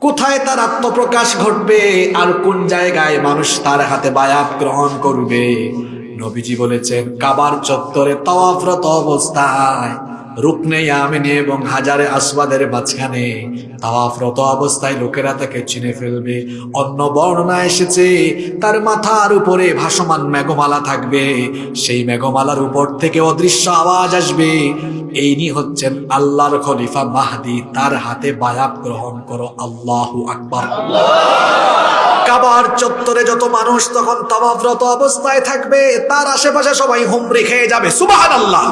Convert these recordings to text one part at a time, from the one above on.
কোথায় তার আত্মপ্রকাশ ঘটবে আর কোন জায়গায় মানুষ তার হাতে বায়াত গ্রহণ করবে? নবীজি বলেছেন, কাবার চত্বরে তওয়াফরত অবস্থায়। রুকনে আমিনে এবং হাজারে আসবাদের মাঝখানে তাওয়াফরত অবস্থায় লোকেরা তাকে চিনে ফেলবে। অন্য বর্ণনা এসেছে, তার মাথার উপরে ভাসমান মেঘমালা থাকবে। সেই মেঘমালার উপর থেকে অদৃশ্য আওয়াজ আসবে। এই নি হচ্ছেন আল্লাহর খলিফা মাহদি, তার হাতে বায়াত গ্রহণ করো। আল্লাহু আকবার। কাবার চত্বরে যত মানুষ তখন তাবাবরত অবস্থায় থাকবে, তার আশেপাশে সবাই হুমড়ি খেয়ে যাবে। সুবাহান আল্লাহ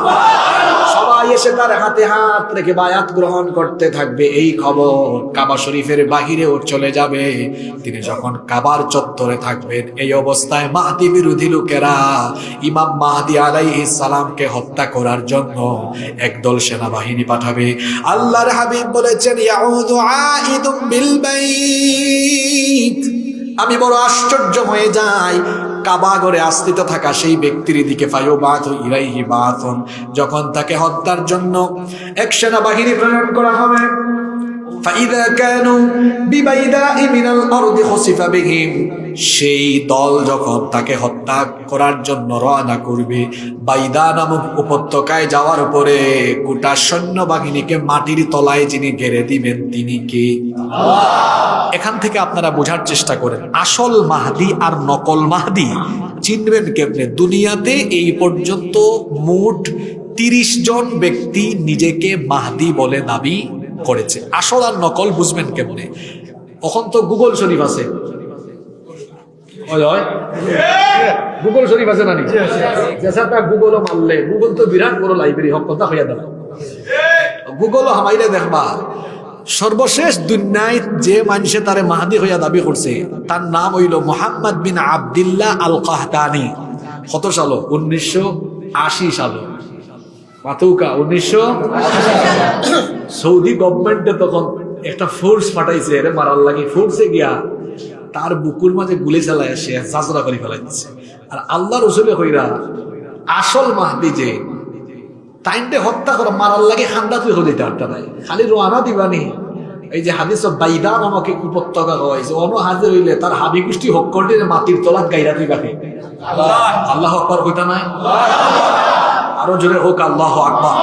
সবাই এসে তার হাতে হাত রেখে বায়াত গ্রহণ করতে থাকবে। এই খবর কাবা শরীফের বাহিরেও চলে যাবে। তিনি যখন কাবার চত্বরে থাকবেন, এই অবস্থায় মাহাদি বিরোধী লোকেরা ইমাম মাহাদি আলাইহিস সালামকে হত্যা করার জন্য একদল সেনাবাহিনী পাঠাবে। আল্লাহর হাবিব বলেছেন ইয়াউদু আইদুম বিল বাইত আমি বড় আশ্চর্য হয়ে যাই কাবাগরে আস্থিত থাকা সেই ব্যক্তির দিকে ফায়ো বাথ ইরাইহি বাথন যখন তাকে হত্যার জন্য এক সেনাবাহিনী প্রেরণ করা হবে فإذا كانوا ببيداء من الأرض خسف بهم সেই দল যখন তাকে হত্যা করার জন্য রওনা করবে বাইদা নামক উপত্যকায় যাওয়ার পরে গোটা সৈন্যবাহিনীকে মাটির তলায় যিনি ঘেরে দিবেন তিনি কে এখান থেকে আপনারা বোঝার চেষ্টা করেন, আসল মাহদি আর নকল মাহদি চিনবেন কেমনে? দুনিয়াতে এই পর্যন্ত মোট তিরিশ জন ব্যক্তি নিজেকে মাহদি বলে দাবি করেছে। আসল আর নকল বুঝবেন কেমনে? এখন তো গুগল শরীফ আছে? গুগল শরীফ আছে মারলে গুগল তো বিরাট বড় লাইব্রেরি হক কথা হইয়া দেয় গুগল হামাইলে দেখবা। সর্বশেষ দুনিয়ায় যে মানুষে তারে মাহাদি হইয়া দাবি করছে, তার নাম হইল Mohammad bin Abdullah Al Qahtani কত সালো? উনিশশো আশি সালো। মাতুকা, উনিশশো সৌদি গভর্নমেন্টে তখন একটা ফোর্স পাঠাইছে, এর মারার লাগে ফোর্সে গিয়া তার বুকুর মাঝে গুলি চালায় সে চাচরা করে ফেলাইছে আর আল্লাহ রসুলে হইরা আসল মাহদি যে টাইমটা হত্যা করা, মারার লাগে খান্দা তুই হলে তারটা নাই খালি রোয়ানা দিবানি। এই যে হাদিস বাইদা নামকে উপত্যকা হয়েছে অন হাজির হইলে তার হাবি গোষ্ঠী হক করতে মাটির তলাত গাইরা বাকি আল্লাহ আকবর কইতা নাই? আরও জোরে হোক, আল্লাহ আকবর।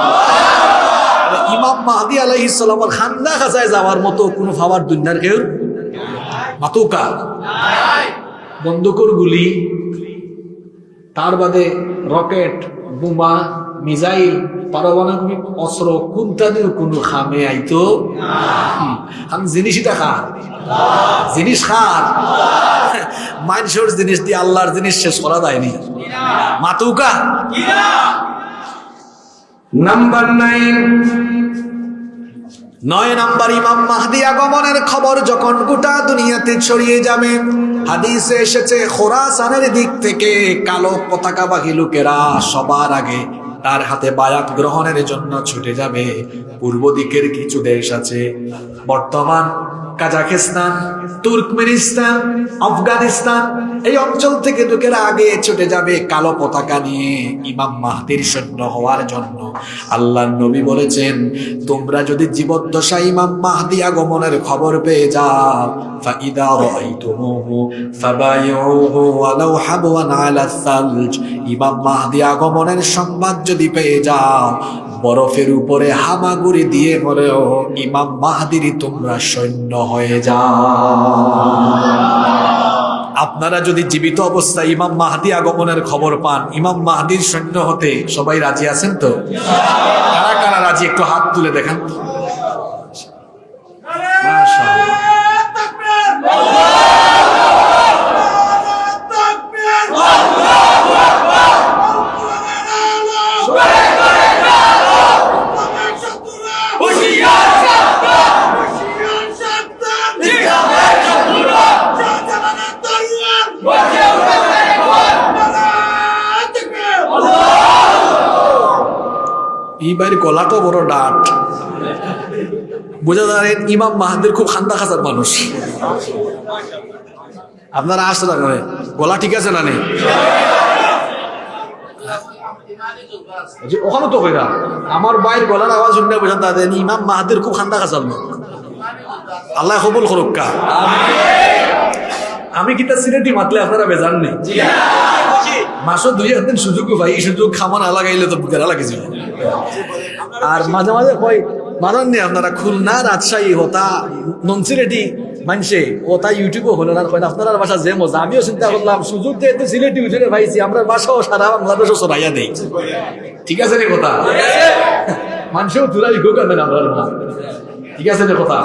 ইমাম মাহাদি আলাইহিস সালামের খান্দা খাসায় যাওয়ার মতো কোনো ভাবার দুনিয়ার কেউ মাতুকা। বন্দুকর গুলি, তার বাদে রকেট, বোমা মিজাইল পারমাণবিক অস্ত্র কোনটাতেও কোনো খামে আইতো? আমি জিনিসটা খার। জিনিস খার। মানুষের জিনিস দিয়ে আল্লাহর জিনিস শেষ করা যায়নি মাতুকা। Number nine. নয় নাম্বার ইমাম মাহদি আগমনের খবর যখন গোটা দুনিয়াতে ছড়িয়ে যাবে, হাদিসে এসেছে, খোরাসানের দিক থেকে কালো পতাকাবাহী লোকেরা সবার আগে তার হাতে বায়াত গ্রহণের জন্য ছুটে যাবে পূর্ব দিকের কিছু দেশ আছে বর্তমান কাজাকিস্তান তুর্কমেনিস্তান আফগানিস্তান এই অঞ্চল থেকে লোকেরা আগে ছুটে যাবে কালো পতাকা নিয়ে ইমাম মাহদির সৈন্য হওয়ার জন্য আল্লাহ নবী বলেছেন তোমরা যদি জীবদ্দশা ইমাম মাহদি আগমনের খবর পেয়ে যাও فإذا رأيتموه فبايعوه ولو حبوا على الثلج ইমাম মাহদি আগমনের সংবাদ যদি পেয়ে যাও, বরফের উপরে হামাগুড়ি দিয়ে মরে ইমাম মাহাদিরই তোমরা সৈন্য হয়ে যাও। আপনারা যদি জীবিত অবস্থায় ইমাম মাহাদি আগমনের খবর পান, ইমাম মাহাদির সৈন্য হতে সবাই রাজি আছেন তো? কারা কারা রাজি? একটু হাত তুলে দেখান তো। এই বাইরে গলাটা বড় ডাট বোঝা যায়, ইমাম মাহাদের খুব খান্দা খাসার মানুষ আপনারা আসতে না গলা ঠিক আছে না নেই? ওখানে তো কইরা আমার বাইর গলার আওয়াজ শুনতে বসে তাদের ইমাম মাহাদের খুব খান্দা খাসাল আল্লাহ কবুল করুক আমি কিতা সিলেটি মাতলে আপনারা বেজান নেই? মাসও দুই একদিন সুযোগ ভাই এই সুযোগ খামান লাগাইলে তো বুকেরা লাগিয়েছিল আর মাঝে মাঝে কয় মানান নেই আপনারা খুলনা রাজশাহী হতা ননসিলেটি মানছে ওটা ইউটিউবে হলো না। কয় আপনার বাসা যে মজা আমিও চিন্তা করলাম সুযোগ যেহেতু সিলেটি উঠে পাইছি আমরা বাসাও সারা বাংলাদেশও সরাইয়া দেই। ঠিক আছে রে কথা? মানুষও তুলাই হোক আমরা ঠিক আছে রে কথা?